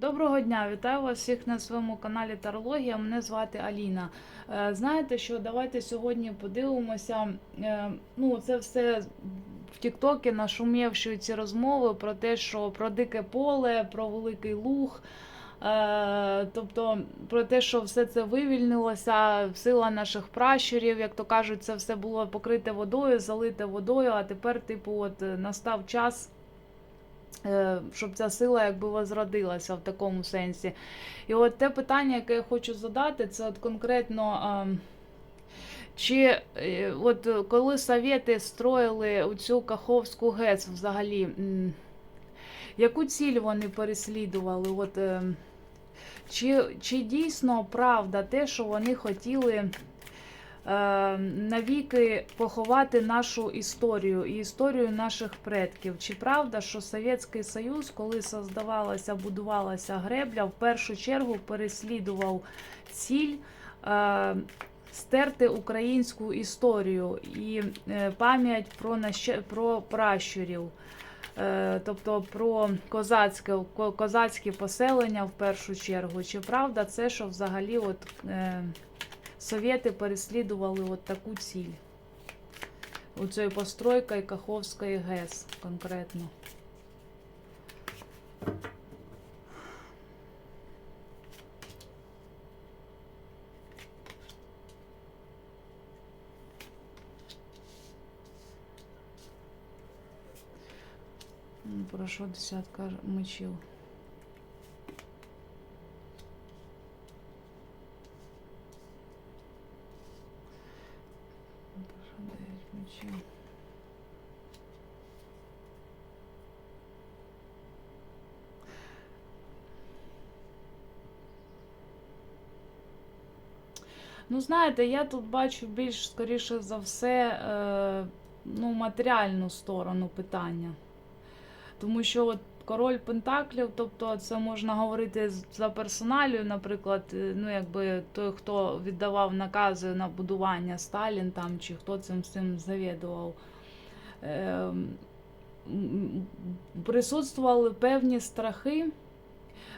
Доброго дня, вітаю вас всіх на своєму каналі Тарологія. Мене звати Аліна. Е, Знаєте, що давайте сьогодні подивимося. е, Ну, це все в Тіктокі нашумівші ці розмови про те, що про дике поле, про великий луг. Е, Тобто про те, що все це вивільнилося, сила наших пращурів, як то кажуть, це все було покрите водою, залите водою, а тепер, типу, от настав час щоб ця сила якби возродилася в такому сенсі. І от те питання, яке я хочу задати, це от конкретно. е, Чи е, от е, коли совєти строїли цю Каховську ГЕС взагалі, яку ціль вони переслідували? От, е, чи, чи дійсно правда те, що вони хотіли е, навіки поховати нашу історію і історію наших предків. Чи правда, що Совєтський Союз, коли создавалася, будувалася гребля, в першу чергу переслідував ціль е, стерти українську історію і е, пам'ять про, наще- про пращурів? Е, Тобто про козацьке, козацькі поселення в першу чергу. Чи правда це, що взагалі от, е, совєти переслідували от таку ціль? Оцею постройкою Каховської ГЕС конкретно. Прошу десятка мечів. Прошу дев'ять мечів. Ну, знаєте, я тут бачу більш, скоріше за все, е, ну, матеріальну сторону питання. Тому що от король Пентаклів, тобто це можна говорити за персоналію, наприклад, е, ну якби той, хто віддавав накази на будування Сталін там, чи хто цим всім завідував. М, Присутствували певні страхи,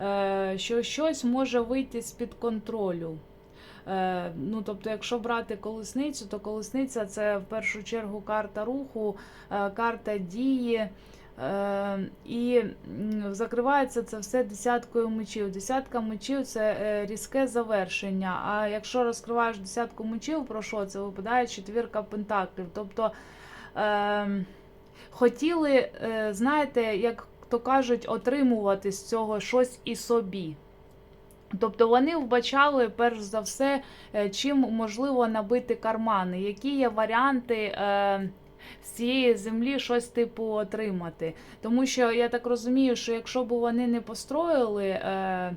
е, що щось може вийти з-під контролю. Е, Ну, тобто, якщо брати колесницю, то колесниця це в першу чергу карта руху, е, карта дії. Е, І закривається це все десяткою мечів. Десятка мечів це різке завершення. А якщо розкриваєш десятку мечів, про що це випадає четвірка пентаклів. Тобто хотіли, знаєте, як то кажуть, отримувати з цього щось і собі. Тобто вони вбачали перш за все, е, чим можливо набити кармани, які є варіанти е, з цієї землі щось типу отримати. Тому що я так розумію, що якщо б вони не построїли е,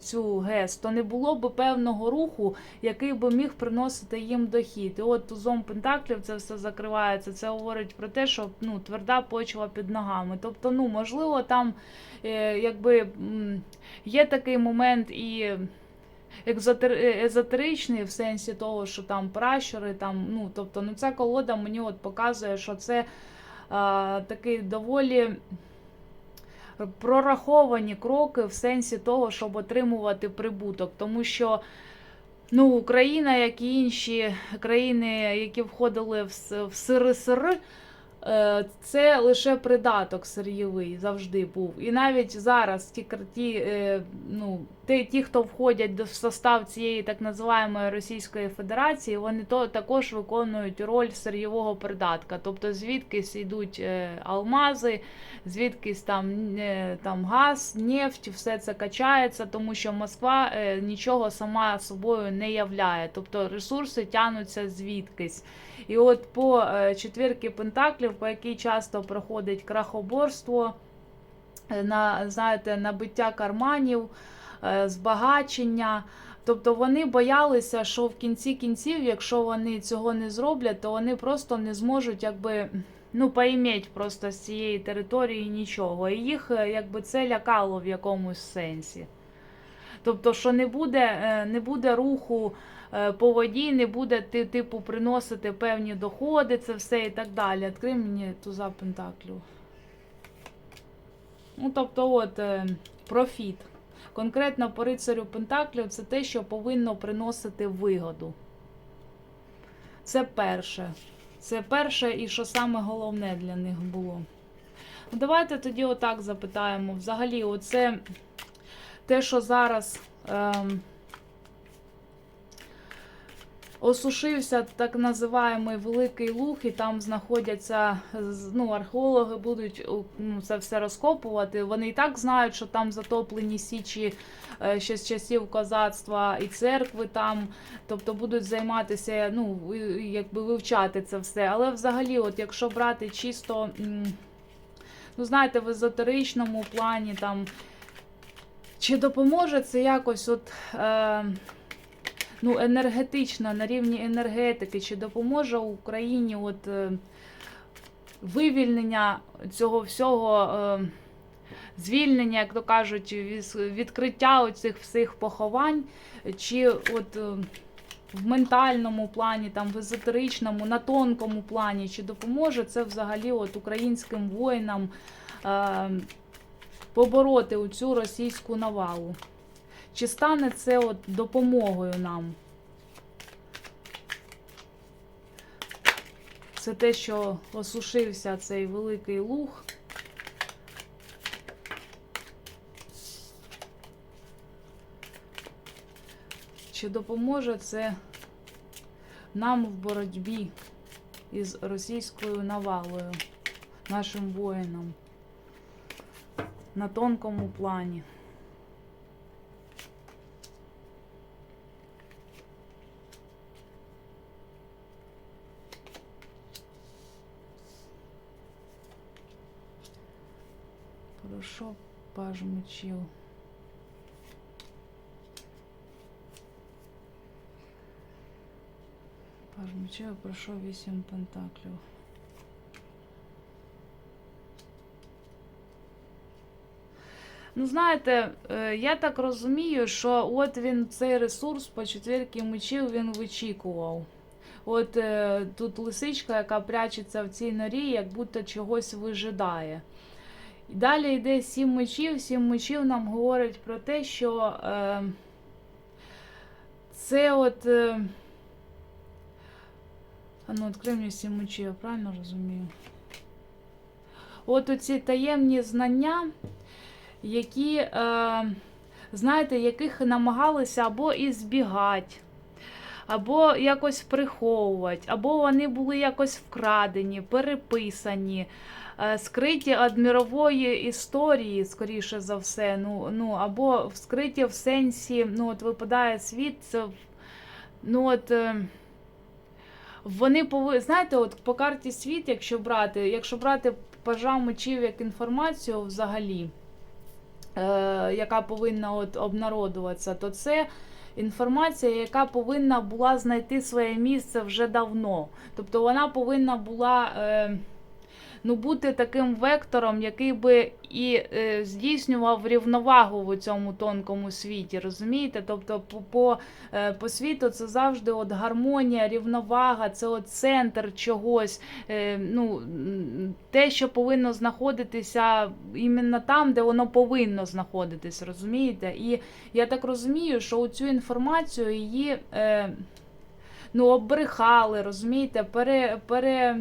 цю ГЕС, то не було б певного руху, який би міг приносити їм дохід. І от тузом Пентаклів це все закривається. Це говорить про те, що ну, тверда почва під ногами. Тобто, ну можливо, там е, якби є такий момент і. е, Езотеричний в сенсі того, що там пращури, там, ну, тобто, ну, ця колода мені от показує, що це а, такий доволі прораховані кроки в сенсі того, щоб отримувати прибуток. Тому що ну, Україна, як і інші країни, які входили в, СРСР, це лише придаток сир'євий завжди був. І навіть зараз ті, ті, е, ну, ті, ті, хто входять до состав цієї так називаємої Російської Федерації, вони то також виконують роль сир'євого придатка. Тобто звідкись йдуть е, алмази, звідкись там, е, там газ, нефть, все це качається, тому що Москва е, нічого сама собою не являє. Тобто ресурси тягнуться звідкись. І от по е, четвірки Пентаклів, по якій часто проходить крахоборство, е, на, знаєте, набиття карманів, е, збагачення. Тобто вони боялися, що в кінці кінців, якщо вони цього не зроблять, то вони просто не зможуть якби. Ну, поіметь просто з цієї території нічого. І їх е, якби це лякало в якомусь сенсі. Тобто, що не буде, е, не буде руху е, по воді, не буде ти, типу, приносити певні доходи, це все і так далі. Відкрий мені туза пентаклю. Ну, тобто, от, е, профіт. Конкретно по рицарю Пентаклів це те, що повинно приносити вигоду. Це перше. Це перше і що саме головне для них було. Ну, давайте тоді отак запитаємо. Взагалі, оце те, що зараз ем, осушився так називаємий Великий Луг, і там знаходяться ну, археологи будуть ну, це все розкопувати. Вони і так знають, що там затоплені січі е, ще з часів козацтва і церкви там, тобто будуть займатися, ну, якби вивчати це все. Але взагалі, от якщо брати чисто. ну, знаєте, в езотеричному плані там. Чи допоможе це якось от, е, ну, енергетично на рівні енергетики, чи допоможе Україні от, е, вивільнення цього всього, е, звільнення, як то кажуть, відкриття оцих всіх поховань, чи от. е, в ментальному плані, там в езотеричному, на тонкому плані, чи допоможе це взагалі от українським воїнам е, побороти цю російську навалу? Чи стане це от допомогою нам? Це те, що осушився цей великий луг. Чи допоможе це нам в боротьбі із російською навалою, нашим воїнам на тонкому плані? Хорошо, паж мечів. Паж мечів пройшов вісім пентаклів. Ну, знаєте, е, я так розумію, що от він цей ресурс по четвірки мечів він вичікував. От е, тут лисичка, яка прячеться в цій норі, як будто чогось вижидає. Далі йде сім мечів. Сім мечів нам говорить про те, що е, це от. Е, ну, відкрий мені сім мечів, я правильно розумію? От оці таємні знання, які, е, знаєте, яких намагалися або і збігати, або якось приховувати, або вони були якось вкрадені, переписані, е, скриті від мірової історії, скоріше за все. Ну, ну, або скриті в сенсі, ну, от випадає світ, це, ну, от. Е, вони повинні, знаєте, от по карті світ, якщо брати, якщо брати пажа мечів як інформацію взагалі, яка повинна от обнародуватися, то це інформація, яка повинна була знайти своє місце вже давно. Тобто вона повинна була е, ну, бути таким вектором, який би і е, здійснював рівновагу в цьому тонкому світі. Розумієте? Тобто, по, по, е, по світу це завжди от гармонія, рівновага, це от центр чогось. Е, ну, те, що повинно знаходитися іменно там, де воно повинно знаходитись, розумієте? І я так розумію, що цю інформацію її е, ну, оббрехали, розумієте, пере, пере,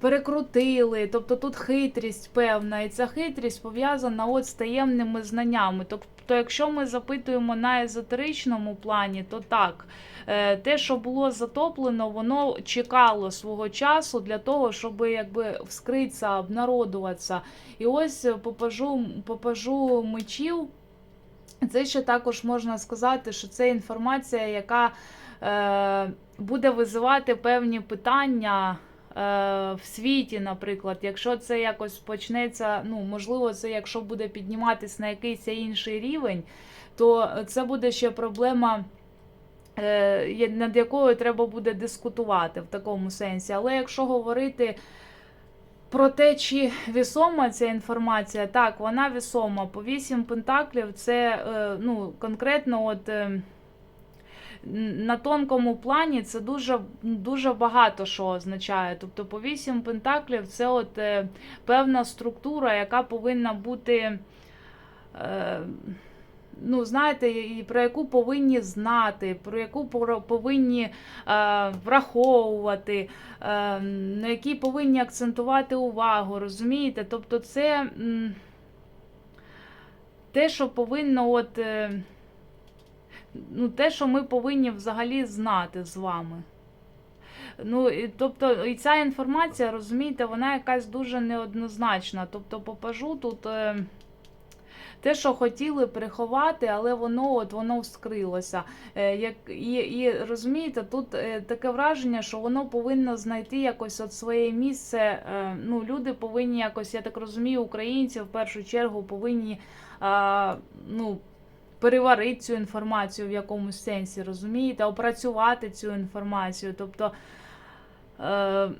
перекрутили. Тобто тут хитрість певна, і ця хитрість пов'язана от з таємними знаннями. Тобто, якщо ми запитуємо на езотеричному плані, то так. Е, Те, що було затоплено, воно чекало свого часу для того, щоб якби вскритися, обнародуватися. І ось попажу, попажу мечів. Це ще також можна сказати, що це інформація, яка е, буде визивати певні питання в світі, наприклад. Якщо це якось почнеться, ну можливо, це якщо буде підніматись на якийсь інший рівень, то це буде ще проблема. е, Над якою треба буде дискутувати в такому сенсі. Але якщо говорити про те, чи вісома ця інформація, так, вона вісома. По вісім пентаклів це е, ну, конкретно от. На тонкому плані це дуже, дуже багато що означає. Тобто по вісім пентаклів це от е, певна структура, яка повинна бути. Е, ну, знаєте, і про яку повинні знати, про яку повинні е, враховувати, е, на які повинні акцентувати увагу, розумієте? Тобто це м, те, що повинно, от, е, ну, те, що ми повинні взагалі знати з вами. Ну, і, тобто, і ця інформація, розумієте, вона якась дуже неоднозначна. Тобто, по пажу тут е, те, що хотіли приховати, але воно от воно вскрилося. Е, як, і, і розумієте, тут е, таке враження, що воно повинно знайти якось от своє місце. Е, ну, люди повинні якось, я так розумію, українці в першу чергу повинні. Е, ну, Переварити цю інформацію в якомусь сенсі, розумієте, опрацювати цю інформацію. Тобто, е,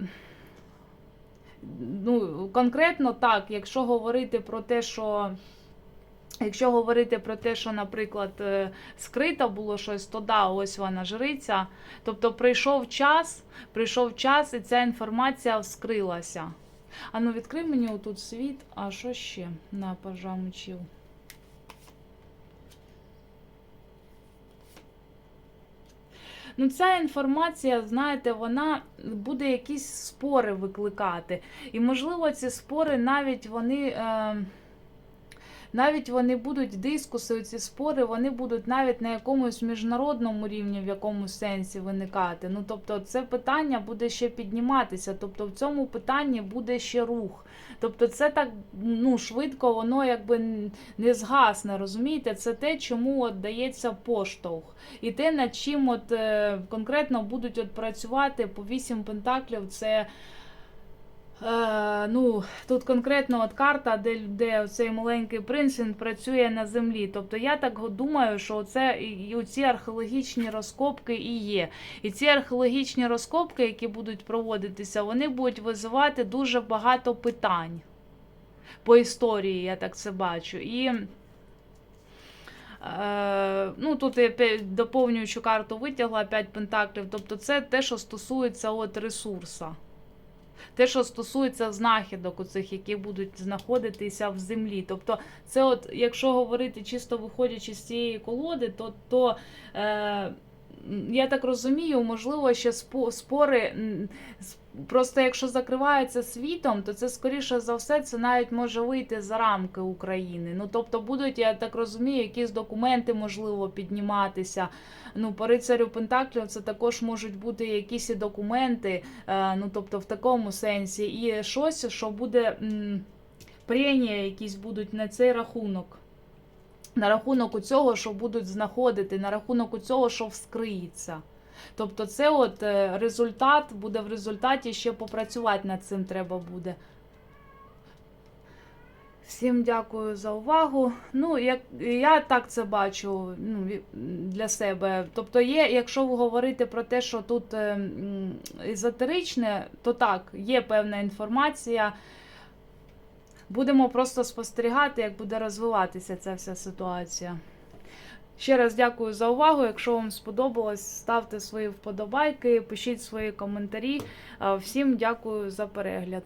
ну, конкретно так, якщо говорити про те, що. Якщо говорити про те, що, наприклад, е, скрито було щось, то да, ось вона жриця. Тобто прийшов час, прийшов час, і ця інформація вскрилася. А ну відкрий мені отут світ, а що ще на пажа мечів? Ну, ця інформація, знаєте, вона буде якісь спори викликати. І, можливо, ці спори навіть вони. Е, навіть вони будуть дискуси, ці спори, вони будуть навіть на якомусь міжнародному рівні в якомусь сенсі виникати. Ну, тобто, це питання буде ще підніматися. Тобто, в цьому питанні буде ще рух. Тобто, це так ну, швидко, воно якби не згасне, розумієте? Це те, чому от дається поштовх. І те, над чим от е, конкретно будуть от працювати по вісім пентаклів, це. Е, ну, тут конкретно от карта, де, де цей маленький принц він працює на землі. Тобто я так думаю, що це і ці археологічні розкопки і є. І ці археологічні розкопки, які будуть проводитися, вони будуть визивати дуже багато питань по історії, я так це бачу. І Е, ну, тут я доповнюючу карту витягла 5 пентаклів. Тобто це те, що стосується от ресурса. Те, що стосується знахідок, оцих, які будуть знаходитися в землі. Тобто, це, от, якщо говорити чисто виходячи з цієї колоди, то, то е, я так розумію, можливо, ще спори. Просто якщо закривається світом, то це скоріше за все це навіть може вийти за рамки України. Ну тобто будуть, я так розумію, якісь документи можливо підніматися. Ну, по рицарю Пентаклів це також можуть бути якісь документи, е, ну тобто в такому сенсі, і щось, що буде м, пренія якісь будуть на цей рахунок. На рахунок у цього, що будуть знаходити, на рахунок у цього, що вскриється. Тобто, це от е, результат буде в результаті ще попрацювати над цим треба буде. Всім дякую за увагу. Ну, як я так це бачу ну, для себе. Тобто, є, якщо ви говорите про те, що тут е, езотеричне, то так, є певна інформація. Будемо просто спостерігати, як буде розвиватися ця вся ситуація. Ще раз дякую за увагу. Якщо вам сподобалось, ставте свої вподобайки, пишіть свої коментарі. Е, Всім дякую за перегляд.